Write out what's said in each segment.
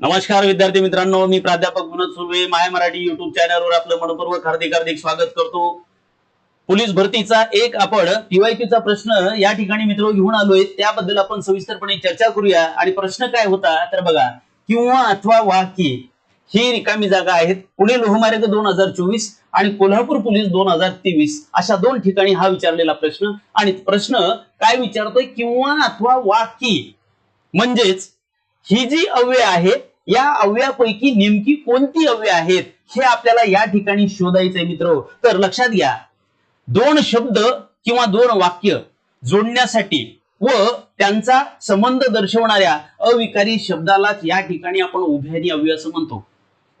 नमस्कार विद्यार्थी मित्रांनो मी प्राध्यापक विनोद सुर्वे माय मराठी युट्यूब चॅनलवर आपलं मनपूर्वक हार्दिक हार्दिक स्वागत करतो. पोलीस भरतीचा एक आपण PYQ चा प्रश्न या ठिकाणी मित्र घेऊन आलोय. त्याबद्दल आपण सविस्तरपणे चर्चा करूया. आणि प्रश्न काय होता तर बघा किंवा अथवा वाकी ही रिकामी जागा आहेत. पुणे लोहमार्ग दोन हजार चोवीस आणि कोल्हापूर पोलीस दोन हजार तेवीस. अशा दोन ठिकाणी हा विचारलेला प्रश्न. आणि प्रश्न काय विचारतोय किंवा अथवा वाकी? म्हणजेच ही जी अव्यय आहेत या अव्ययापैकी नेमकी कोणती अव्यय आहेत हे आपल्याला या ठिकाणी शोधायचंय मित्र. तर लक्षात घ्या. दोन शब्द किंवा दोन वाक्य जोडण्यासाठी व त्यांचा संबंध दर्शवणाऱ्या अविकारी शब्दालाच या ठिकाणी आपण उभ्यानी अव्यय असं म्हणतो.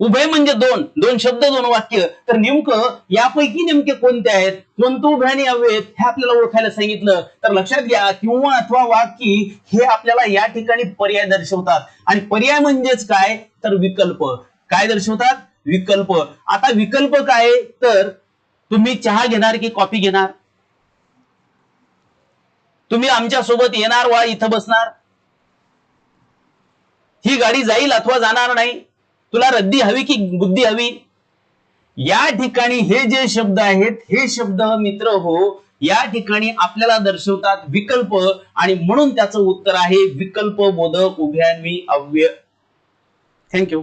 उभय म्हणजे दोन दोन शब्द दोन वाक्य. तर नेमकं यापैकी नेमके कोणते आहेत? कोणतं उभ्याने अव्यय आहेत? हे आपल्याला ओळखायला सांगितलं. तर लक्षात घ्या किंवा अथवा वाक्य हे आपल्याला या ठिकाणी पर्याय दर्शवतात. आणि पर्याय म्हणजेच काय? तर विकल्प. काय दर्शवतात? विकल्प. आता विकल्प काय? तर तुम्ही चहा घेणार की कॉफी घेणार? तुम्ही आमच्यासोबत येणार वा इथं बसणार? ही गाडी जाईल अथवा जाणार नाही? तुला रद्दी हवी की बुद्धी हवी? या ठिकाणी हे जे शब्द आहेत हे शब्द मित्र हो या ठिकाणी आपल्याला दर्शवतात विकल्प आणि म्हणून त्याचं उत्तर आहे विकल्प बोधक उभ्यान्वी अव्यय थँक्यू